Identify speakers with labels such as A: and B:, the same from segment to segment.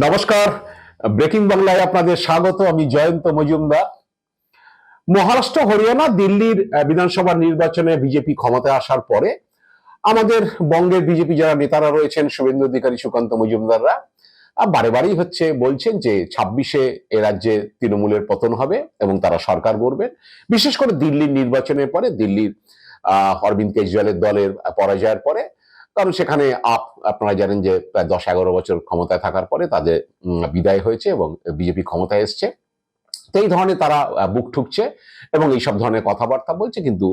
A: নমস্কার। ব্রেকিং বাংলায় আপনাদের স্বাগত, আমি জয়ন্ত মজুমদার। মহারাষ্ট্র, হরিয়ানা, দিল্লির বিধানসভা নির্বাচনে বিজেপি ক্ষমতায় আসার পরে আমাদের বঙ্গের বিজেপি যারা নেতারা রয়েছেন, শুভেন্দু অধিকারী, সুকান্ত মজুমদাররা বারে বারেই হচ্ছে বলছেন যে ছাব্বিশে এ রাজ্যে তৃণমূলের পতন হবে এবং তারা সরকার গড়বেন বিশেষ করে দিল্লির নির্বাচনের পরে, দিল্লির, আহ, অরবিন্দ কেজরিওয়ালের দলের পরাজয়ের পরে কারণ সেখানে আপ আপনারা জানেন যে প্রায় দশ এগারো বছর ক্ষমতায় থাকার পরে তাদের বিদায় হয়েছে এবং বিজেপি ক্ষমতায় এসছে। তো এই ধরনের তারা বুক ঠুকছে এবং এইসব ধরনের কথাবার্তা বলছে। কিন্তু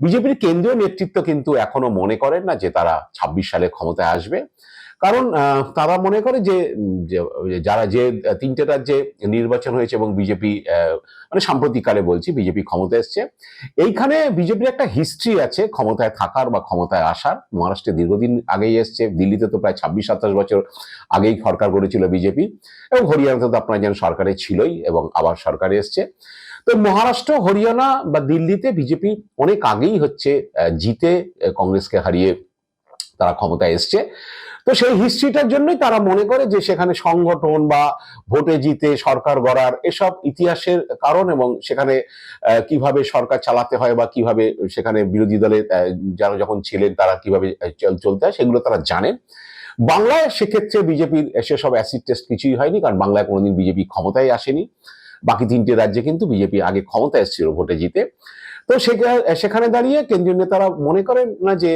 A: বিজেপির কেন্দ্রীয় নেতৃত্ব কিন্তু এখনও মনে করেন না যে তারা ছাব্বিশ সালে ক্ষমতায় আসবে। কারণ তারা মনে করে যে যারা যে তিনটে রাজ্যে নির্বাচন হয়েছে এবং বিজেপি মানে সাম্প্রতিককালে বলছি বিজেপি ক্ষমতায় এসছে। এইখানে বিজেপির একটা হিস্ট্রি আছে ক্ষমতায় থাকার বা ক্ষমতায় আসার। মহারাষ্ট্রে দীর্ঘদিন আগেই এসছে। দিল্লিতে তো প্রায় ছাব্বিশ সাতাশ বছর আগেই সরকার গড়েছিল বিজেপি। এবং হরিয়ানাতে তো আপনারা যেন সরকারে ছিলই এবং আবার সরকারে এসছে। তো মহারাষ্ট্র, হরিয়ানা বা দিল্লিতে বিজেপি অনেক আগেই হচ্ছে জিতে কংগ্রেসকে হারিয়ে তারা ক্ষমতায় এসছে। তো সেই হিস্ট্রিটার জন্যই তারা মনে করে যে সেখানে সংগঠন বা ভোটে জিতে সরকার গড়ার এসব ইতিহাসের কারণ এবং সেখানে কীভাবে সরকার চালাতে হয় বা কীভাবে সেখানে বিরোধী আহ, যারা যখন ছিলেন তারা কীভাবে চলতে হয় সেগুলো তারা জানেন। বাংলায় সেক্ষেত্রে বিজেপির সেসব অ্যাসিড টেস্ট কিছুই হয়নি কারণ বাংলায় কোনোদিন বিজেপি ক্ষমতায় আসেনি। বাকি তিনটে রাজ্যে কিন্তু বিজেপি আগে ক্ষমতায় এসেছিল ভোটে জিতে। তো সেখা- সেখানে দাঁড়িয়ে কেন্দ্রীয় নেতারা মনে করেন না যে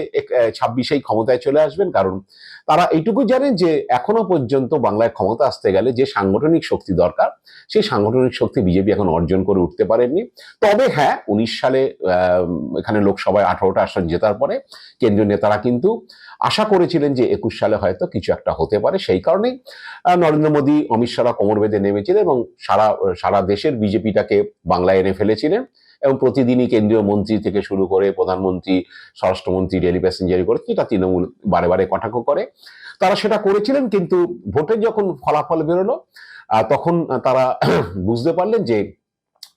A: ছাব্বিশেই ক্ষমতায় চলে আসবেন, কারণ তারা এইটুকু জানেন যে এখনও পর্যন্ত বাংলায় ক্ষমতা আসতে গেলে যে সাংগঠনিক শক্তি দরকার, সেই সাংগঠনিক শক্তি বিজেপি এখন অর্জন করে উঠতে পারেননি। তবে হ্যাঁ উনিশ সালে এখানে লোকসভায় আঠারোটা আসন জেতার পরে কেন্দ্রীয় নেতারা কিন্তু আশা করেছিলেন যে একুশ সালে হয়তো কিছু একটা হতে পারে। সেই কারণেই নরেন্দ্র মোদী, অমিত শাহরা কোমর বেঁধে নেমেছিলেন এবং সারা সারা দেশের বিজেপিটাকে বাংলায় এনে ফেলেছিলেন এবং প্রতিদিনই কেন্দ্রীয় মন্ত্রী থেকে শুরু করে প্রধানমন্ত্রী, স্বরাষ্ট্রমন্ত্রী ডেলি প্যাসেঞ্জারি করে যেটা তৃণমূল বারে বারে কটাক্ষ করে। তারা সেটা করেছিলেন কিন্তু ভোটের যখন ফলাফল বেরোলো তখন তারা বুঝতে পারলেন যে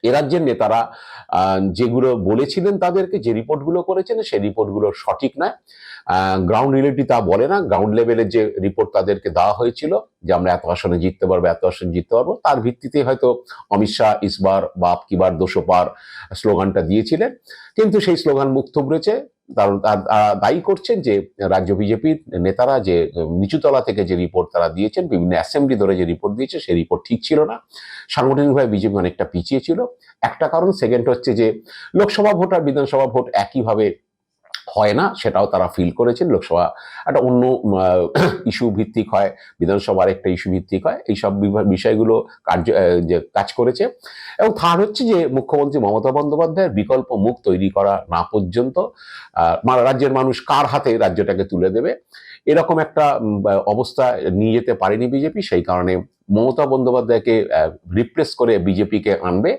A: এ রাজ্যের নেতারা যেগুলো বলেছিলেন তাদেরকে যে রিপোর্টগুলো করেছেন, সেই রিপোর্টগুলো সঠিক নয়। গ্রাউন্ড রিলেটি তা বলে না। গ্রাউন্ড লেভেলের যে রিপোর্ট তাদেরকে দেওয়া হয়েছিল যে আমরা এত আসনে জিততে পারব, এত আসনে জিততে পারব, তার ভিত্তিতে হয়তো অমিত শাহ, ইসবার, বাপ কিবার দোষপার স্লোগানটা দিয়েছিলেন। কিন্তু সেই স্লোগান মুখ থুবড়েছে কারণ দায়ী করছেন যে রাজ্য বিজেপির নেতারা যে, নিচুতলা থেকে যে রিপোর্ট তারা দিয়েছেন, বিভিন্ন অ্যাসেম্বলি ধরে যে রিপোর্ট দিয়েছে, সেই রিপোর্ট ঠিক ছিল না। সাংগঠনিকভাবে বিজেপি অনেকটা পিছিয়ে ছিল। একটা কারণ সেকেন্ড হচ্ছে যে লোকসভা ভোট আর বিধানসভা ভোট একইভাবে হয় না, সেটাও তারা ফিল করেছেন। লোকসভা একটা অন্য ইস্যু ভিত্তিক হয়, বিধানসভার একটা ইস্যু ভিত্তিক হয়। এইসব বিষয়গুলো কার্য যে কাজ করেছে। এবং থার্ড হচ্ছে যে মুখ্যমন্ত্রী মমতা বন্দ্যোপাধ্যায়ের বিকল্প মুখ তৈরি করা না পর্যন্ত রাজ্যের মানুষ কার হাতে রাজ্যটাকে তুলে দেবে? এরকম একটা অবস্থা নিয়ে যেতে পারেনি বিজেপি, সেই কারণে মমতা বন্দ্যোপাধ্যায়কে রিপ্লেস করে বিজেপিকে আনবে,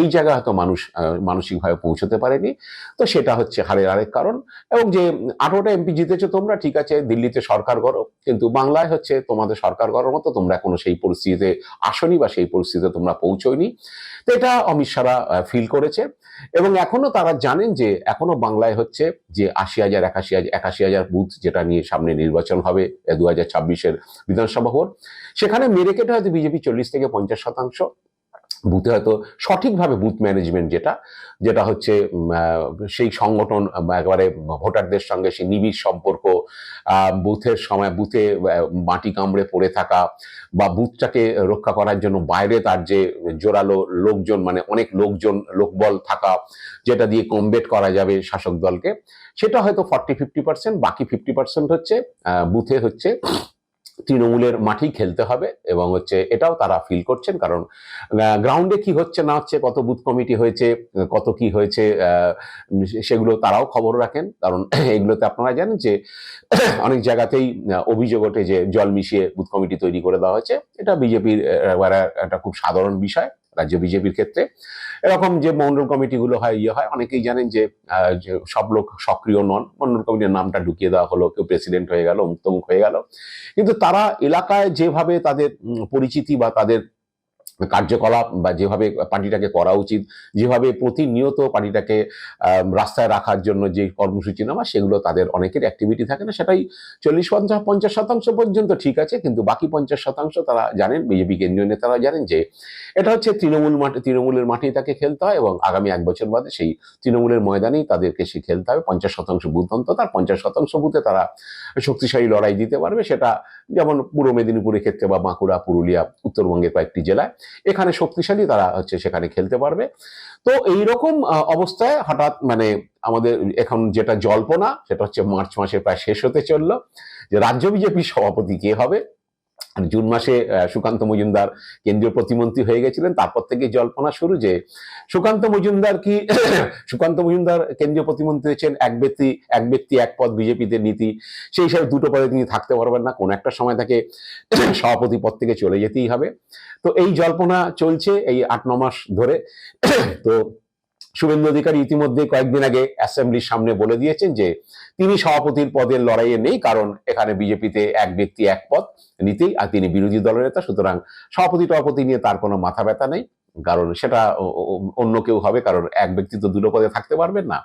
A: এই জায়গা হয়তো মানুষ মানসিকভাবে পৌঁছতে পারেনি। তো সেটা হচ্ছে হারের আরেক কারণ। এবং যে আঠারোটা এমপি জিতেছো তোমরা, ঠিক আছে, দিল্লিতে সরকার করো কিন্তু বাংলায় হচ্ছে তোমাদের সরকার করার মতো তোমরা এখনও সেই পরিস্থিতিতে আসনি বা সেই পরিস্থিতিতে তোমরা পৌঁছোয়নি। তো এটা অমিত শাহরা ফিল করেছে। এবং এখনও তারা জানেন যে এখনও বাংলায় হচ্ছে যে আশি হাজার, একাশি হাজার একাশি হাজার বুথ যেটা নিয়ে সামনে নির্বাচন হবে দু হাজার ছাব্বিশের বিধানসভা ভোট। সেখানে মেরে কেটে হয়তো বিজেপি চল্লিশ থেকে পঞ্চাশ শতাংশ। বুথে হয়তো সঠিকভাবে বুথ ম্যানেজমেন্ট যেটা যেটা হচ্ছে সেই সংগঠন একেবারে ভোটারদের সঙ্গে সেই নিবিড় সম্পর্ক বুথের সময়, বুথে মাটি কামড়ে পড়ে থাকা বা বুথটাকে রক্ষা করার জন্য বাইরে তার যে জোরালো লোকজন মানে অনেক লোকজন, লোকবল থাকা, যেটা দিয়ে কমবেট করা যাবে শাসক দলকে, সেটা হয়তো ফর্টি ফিফটি পার্সেন্ট বাকি ফিফটি পার্সেন্ট হচ্ছে বুথে হচ্ছে তৃণমূলের মাঠেই খেলতে হবে এবং হচ্ছে এটাও তারা ফিল করছেন। কারণ গ্রাউন্ডে কি হচ্ছে না হচ্ছে, কত বুথ কমিটি হয়েছে, কত কি হয়েছে সেগুলো তারাও খবর রাখেন। কারণ, এগুলোতে আপনারা জানেন যে, অনেক জায়গাতেই অভিযোগ ওঠে যে জল মিশিয়ে বুথ কমিটি তৈরি করে দেওয়া হয়েছে। এটা বিজেপির একটা খুব সাধারণ বিষয়, রাজ্য বিজেপির ক্ষেত্রে। এরকম যে মন্ডল কমিটিগুলো হয় ইয়ে হয়, অনেকেই জানেন যে সব লোক সক্রিয় নন। মন্ডল কমিটির নামটা ঢুকিয়ে দেওয়া হলো, কেউ প্রেসিডেন্ট হয়ে গেল মুক্তমুখ হয়ে গেল। কিন্তু তারা এলাকায় যেভাবে তাদের পরিচিতি বা তাদের কার্যকলাপ বা যেভাবে পার্টিটাকে করা উচিত, যেভাবে প্রতিনিয়ত পার্টিটাকে রাস্তায় রাখার জন্য যে কর্মসূচি নেওয়া সেগুলো তাদের অনেকের অ্যাক্টিভিটি থাকে না। সেটাই চল্লিশ, পঞ্চাশ পঞ্চাশ শতাংশ পর্যন্ত ঠিক আছে, কিন্তু বাকি পঞ্চাশ শতাংশ তারা জানেন, বিজেপি কেন্দ্রীয় নেতারা জানেন যে এটা হচ্ছে তৃণমূল মাঠে, তৃণমূলের মাঠেই তাকে খেলতে হয় এবং আগামী এক বছর বাদে সেই তৃণমূলের ময়দানেই তাদেরকে সে খেলতে হবে। পঞ্চাশ শতাংশ বুথ অন্তত, আর পঞ্চাশ শতাংশ বুথে তারা শক্তিশালী লড়াই দিতে পারবে। সেটা যেমন পূর্ব মেদিনীপুরের ক্ষেত্রে বা বাঁকুড়া, পুরুলিয়া, উত্তরবঙ্গের কয়েকটি জেলায় এখানে শক্তিশালী তারা হচ্ছে সেখানে খেলতে পারবে। তো এইরকম আহ, অবস্থায় হঠাৎ মানে আমাদের এখন যেটা জল্পনা সেটা হচ্ছে মার্চ মাসে প্রায় শেষ হতে চলল যে রাজ্য বিজেপির সভাপতি কে হবে? জুন মাসে সুকান্ত মজুমদার কেন্দ্রীয় প্রতিমন্ত্রী হয়ে গেছিলেন। তারপর থেকে জল্পনা শুরু যে সুকান্ত মজুমদার কি, সুকান্ত মজুমদার কেন্দ্রীয় প্রতিমন্ত্রী হচ্ছেন এক ব্যক্তি এক ব্যক্তি, এক পদ বিজেপিতে নীতি। সেই হিসাবে দুটো পদে তিনি থাকতে পারবেন না। কোন একটা সময় তাকে সভাপতি পদ থেকে চলে যেতেই হবে। তো এই জল্পনা চলছে এই আট, ন মাস ধরে। তো শুভেন্দু অধিকারী ইতিমধ্যে কয়েকদিন আগে অ্যাসেম্বলির সামনে বলে দিয়েছেন যে তিনি সভাপতির পদের লড়াইয়ে নেই, কারণ এখানে বিজেপিতে এক ব্যক্তি এক পদ নিতেই আর তিনি বিরোধী দলের নেতা, সুতরাং সভাপতি টভাপতি নিয়ে তার কোনো মাথা ব্যথা নেই, কারণ সেটা অন্য কেউ হবে, কারণ এক ব্যক্তি তো দুটো পদে থাকতে পারবেন না।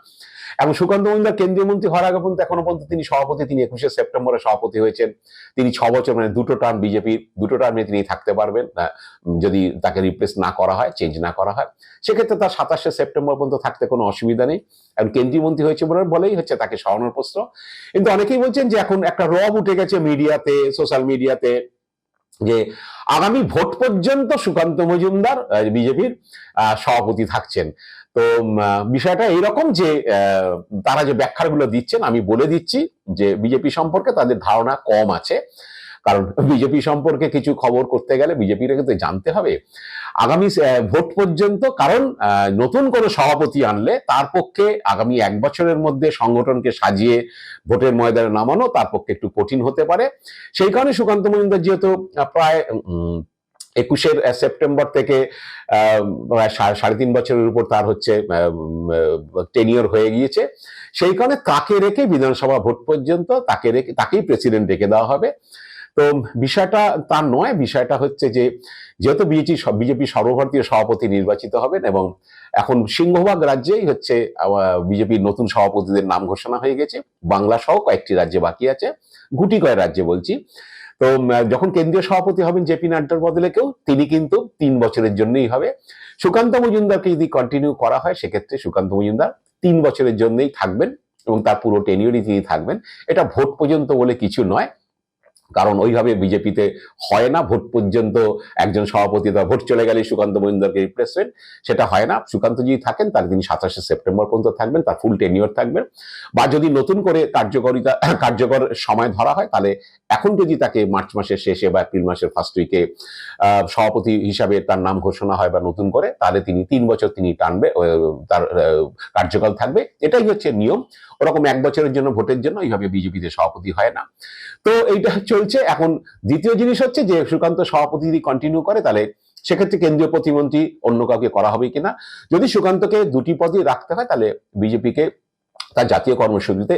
A: এবং সুকান্ত মজুমদার কেন্দ্রীয় মন্ত্রী হওয়ার আগে পর্যন্ত এখনও পর্যন্ত তিনি সভাপতি, তিনি একুশে সেপ্টেম্বরে সভাপতি হয়েছেন। তিনি ছ বছর মানে দুটো টার্ম বিজেপির দুটো টার্মে তিনি থাকতে পারবেন। যদি তাকে রিপ্লেস না করা হয় চেঞ্জ না করা হয়, সেক্ষেত্রে তার সাতাশে সেপ্টেম্বর পর্যন্ত থাকতে কোনো অসুবিধা নেই। এবং কেন্দ্রীয় মন্ত্রী হয়েছে বলে বলেই হচ্ছে তাকে সরানোর প্রশ্ন। কিন্তু অনেকেই বলছেন যে এখন একটা রব উঠে গেছে মিডিয়াতে সোশ্যাল মিডিয়াতে যে আগামী ভোট পর্যন্ত সুকান্ত মজুমদার বিজেপির সভাপতি থাকছেন। তো বিষয়টা এইরকম যে তারা যে ব্যাখ্যাগুলো দিচ্ছেন, আমি বলে দিচ্ছি যে বিজেপি সম্পর্কে তাদের ধারণা কম আছে। কারণ বিজেপি সম্পর্কে কিছু খবর করতে গেলে বিজেপির কিন্তু জানতে হবে। আগামী ভোট পর্যন্ত, কারণ নতুন কোনো সভাপতি আনলে তার পক্ষে আগামী এক বছরের মধ্যে সংগঠনকে সাজিয়ে ভোটের ময়দানে নামানো তার পক্ষে একটু কঠিন হতে পারে। সেই কারণে সুকান্ত মজুমদার যেহেতু প্রায় একুশের সেপ্টেম্বর থেকে সাড়ে তিন বছরের উপর তার হচ্ছে টেনিয়র হয়ে গিয়েছে। সেই কারণে তাকে রেখে বিধানসভা ভোট পর্যন্ত তাকে রেখে, তাকেই প্রেসিডেন্ট রেখে দেওয়া হবে। তো বিষয়টা তার নয়, বিষয়টা হচ্ছে যে, যেহেতু বিজেপি বিজেপি সর্বভারতীয় সভাপতি নির্বাচিত হবেন এবং এখন সিংহভাগ রাজ্যেই হচ্ছে বিজেপির নতুন সভাপতিদের নাম ঘোষণা হয়ে গেছে। বাংলা সহ কয়েকটি রাজ্যে বাকি আছে। গুটি কয়েক রাজ্যে বলছি। তো যখন কেন্দ্রীয় সভাপতি হবেন জেপি নাড্ডার বদলে কেউ, তিনি কিন্তু তিন বছরের জন্যই হবে। সুকান্ত মজুমদারকে যদি কন্টিনিউ করা হয়, সেক্ষেত্রে সুকান্ত মজুমদার তিন বছরের জন্যই থাকবেন এবং তার পুরো টেনিয়রই তিনি থাকবেন। এটা ভোট পর্যন্ত বলে কিছু নয়। কারণ ওইভাবে বিজেপিতে হয় না। ভোট পর্যন্ত একজন সভাপতি বা ভোট চলে গেলে সুকান্ত মজুমদারকে রিপ্লেসমেন্ট সেটা হয় না। সুকান্ত যদি থাকেন তাহলে তিনি সাতাশে সেপ্টেম্বর পর্যন্ত থাকবেন, তার ফুল টেনিয়র থাকবেন। বা যদি নতুন করে কার্যকারিতা, কার্যকর সময় ধরা হয়, তাহলে এখন যদি তাকে মার্চ মাসের শেষে বা এপ্রিল মাসের ফার্স্ট উইকে সভাপতি হিসাবে তার নাম ঘোষণা হয় বা নতুন করে, তাহলে তিনি তিন বছর তিনি টানবে তার কার্যকাল থাকবে। এটাই হচ্ছে নিয়ম। ওরকম এক বছরের জন্য ভোটের জন্য এইভাবে বিজেপিতে সভাপতি হয় না। তো এইটা চলছে। এখন দ্বিতীয় জিনিস হচ্ছে যে সুকান্ত সভাপতি যদি কন্টিনিউ করে, তাহলে সেক্ষেত্রে কেন্দ্রীয় প্রতিমন্ত্রী অন্য কাউকে করা হবে কিনা? যদি সুকান্তকে দুটি পদই রাখতে হয়, তাহলে বিজেপিকে তার জাতীয় কর্মসূচিতে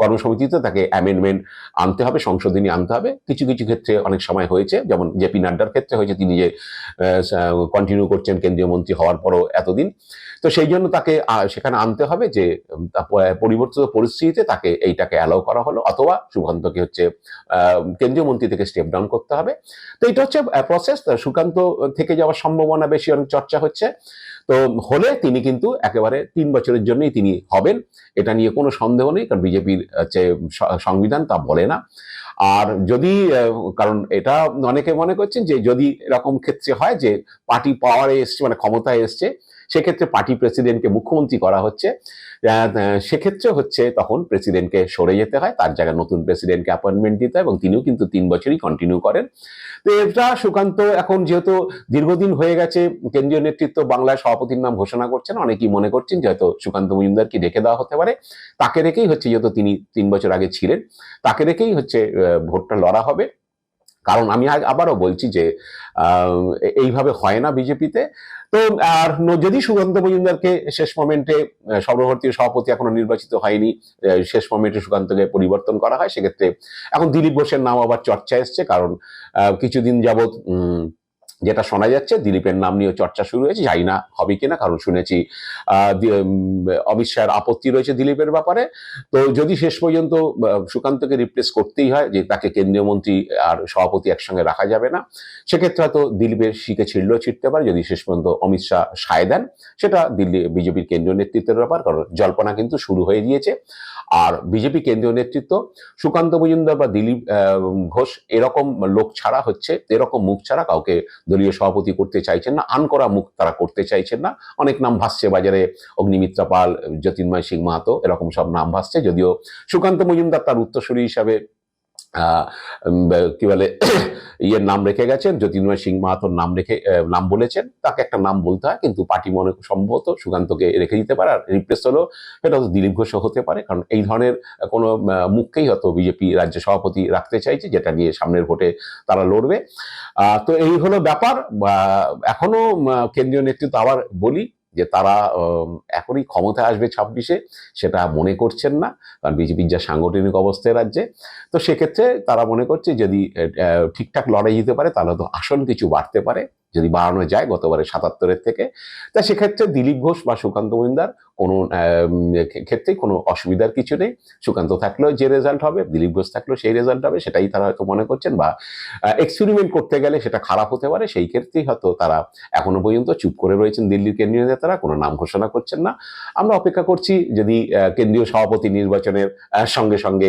A: কর্মসমিতিতে তাকে অ্যামেন্ডমেন্ট আনতে হবে, সংশোধনী আনতে হবে। কিছু কিছু ক্ষেত্রে অনেক সময় হয়েছে, যেমন জেপি নাড্ডার ক্ষেত্রে হয়েছে, তিনি যে কন্টিনিউ করছেন কেন্দ্রীয় মন্ত্রী হওয়ার পরও এতদিন। তো সেই জন্য তাকে সেখানে আনতে হবে যে পরিবর্তিত পরিস্থিতিতে তাকে এইটাকে অ্যালাউ করা হলো। অথবা সুকান্তকে হচ্ছে কেন্দ্রীয় মন্ত্রী থেকে স্টেপ ডাউন করতে হবে। তো এটা হচ্ছে প্রসেস সুকান্ত থেকে যাওয়ার সম্ভাবনা বেশি, অনেক চর্চা হচ্ছে। তো হলে তিনি কিন্তু একেবারে তিন বছরের জন্যই তিনি হবেন। এটা নিয়ে কোনো সন্দেহ নেই, কারণ বিজেপির সংবিধান তা বলে না। আর যদি কারণ এটা অনেকে মনে করছেন যে যদি এরকম ক্ষেত্রে হয় যে পার্টি পাওয়ারে এসছে মানে ক্ষমতায় এসছে, সেক্ষেত্রে পার্টি প্রেসিডেন্টকে মুখ্যমন্ত্রী করা হচ্ছে। সেক্ষেত্রে হচ্ছে তখন প্রেসিডেন্টকে সরে যেতে হয়। তার জায়গায় নতুন প্রেসিডেন্টকে অ্যাপয়েন্টমেন্ট দিতে হয় এবং তিনিও কিন্তু তিন বছরই কন্টিনিউ করেন। তো এটা সুকান্ত এখন যেহেতু দীর্ঘদিন হয়ে গেছে, কেন্দ্রীয় নেতৃত্ব বাংলায় সভাপতির নাম ঘোষণা করছেন, অনেকেই মনে করছেন যে হয়তো সুকান্ত মজুমদারকে রেখে দেওয়া হতে পারে। তাকে রেখেই হচ্ছে যেহেতু তিনি তিন বছর আগে ছিলেন, তাকে রেখেই হচ্ছে ভোটটা লড়া হবে। কারণ আমি আবারও বলছি যে এইভাবে হয় না বিজেপিতে। তো, আর যদি সুকান্ত মজুমদারকে শেষ মোমেন্টে সর্বভারতীয় সভাপতি এখনও নির্বাচিত হয়নি শেষ মোমেন্টে সুকান্তকে পরিবর্তন করা হয়, সেক্ষেত্রে এখন দিলীপ ঘোষের নাম আবার চর্চা এসছে, কারণ কিছুদিন যাবৎ যেটা শোনা যাচ্ছে, দিলীপের নাম নিয়ে চর্চা শুরু হয়েছে, জানি না হবে কিনা, কারণ শুনেছি অমিত শাহের আপত্তি রয়েছে দিলীপের ব্যাপারে। তো যদি শেষ পর্যন্ত সুকান্তকে রিপ্লেস করতেই হয়, যে তাকে কেন্দ্রীয় মন্ত্রী আর সভাপতি একসঙ্গে রাখা যাবে না, সেক্ষেত্রে হয়তো দিলীপের শিখে ছিঁড়লেও ছিটতে পারে, যদি শেষ পর্যন্ত অমিত শাহ সায় দেন। সেটা দিল্লি বিজেপির কেন্দ্রীয় নেতৃত্বের ব্যাপার, কারণ জল্পনা কিন্তু শুরু হয়ে গিয়েছে। আর বিজেপি কেন্দ্রীয় নেতৃত্ব, সুকান্ত মজুমদার বা দিলীপ ঘোষ, এরকম লোক ছাড়া হচ্ছে, এরকম মুখ ছাড়া কাউকে দলীয় সভাপতি করতে চাইছেন না, আনকরা মুখ তারা করতে চাইছেন না। অনেক নাম ভাসছে বাজারে, অগ্নিমিত্রা পাল, যতীন্ময় সিং মাহাতো, এরকম সব নাম ভাসছে। যদিও সুকান্ত মজুমদার তার উত্তরসূরি হিসাবে কি বলে, ইয়ের নাম রেখে গেছেন, জ্যোতির্ময় সিং মাহাতোর নাম রেখে নাম বলেছেন। তাকে একটা নাম বলতে হয়, কিন্তু পার্টি মনে সম্ভবত সুকান্তকে রেখে দিতে পারে আর রিপ্লেস হলো সেটা হয়তো দিলীপ ঘোষও হতে পারে, কারণ এই ধরনের কোনো মুখকেই হয়তো বিজেপি রাজ্য সভাপতি রাখতে চাইছে, যেটা নিয়ে সামনের ভোটে তারা লড়বে। তো এই হলো ব্যাপার। এখনও কেন্দ্রীয় নেতৃত্ব আবার বলি যে তারা এখনই ক্ষমতায় আসবে ছাব্বিশে, সেটা মনে করছেন না, কারণ বিজেপির যা সাংগঠনিক অবস্থায় রাজ্যে। তো সেক্ষেত্রে তারা মনে করছে যদি ঠিকঠাক লড়াই দিতে পারে, তাহলে তো আসন কিছু বাড়তে পারে। যদি বাড়ানো যায় গতবারে সাতাত্তরের থেকে। তা সেক্ষেত্রে দিলীপ ঘোষ বা সুকান্ত মজুমদার কোনো ক্ষেত্রে কোনো অসুবিধার কিছু নেই। সুকান্ত থাকলেও যে রেজাল্ট হবে, দিলীপ ঘোষ থাকলেও সেই রেজাল্ট হবে, সেটাই তারা হয়তো মনে করছেন বা এক্সপেরিমেন্ট করতে গেলে সেটা খারাপ হতে পারে। সেই ক্ষেত্রেই হয়তো তারা এখনও পর্যন্ত চুপ করে রয়েছেন দিল্লির কেন্দ্রীয় নেতারা, কোনো নাম ঘোষণা করছেন না। আমরা অপেক্ষা করছি যদি কেন্দ্রীয় সভাপতি নির্বাচনের সঙ্গে সঙ্গে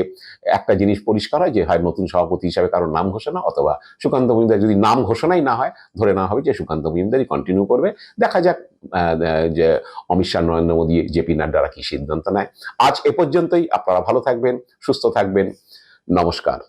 A: একটা জিনিস পরিষ্কার হয় যে, হয় নতুন সভাপতি হিসাবে কারোর নাম ঘোষণা অথবা সুকান্ত মজুমদার যদি নাম ঘোষণাই না হয়, ধরে নেওয়া হবে যে সুকান্ত মজুমদারই কন্টিনিউ করবে। দেখা যাক যে অমিত শাহ, নরেন্দ্র মোদী জেপি নাড্ডারা কি সিদ্ধান্ত নেয়। আজ এ পর্যন্তই। আপনারা ভালো থাকবেন, সুস্থ থাকবেন। নমস্কার।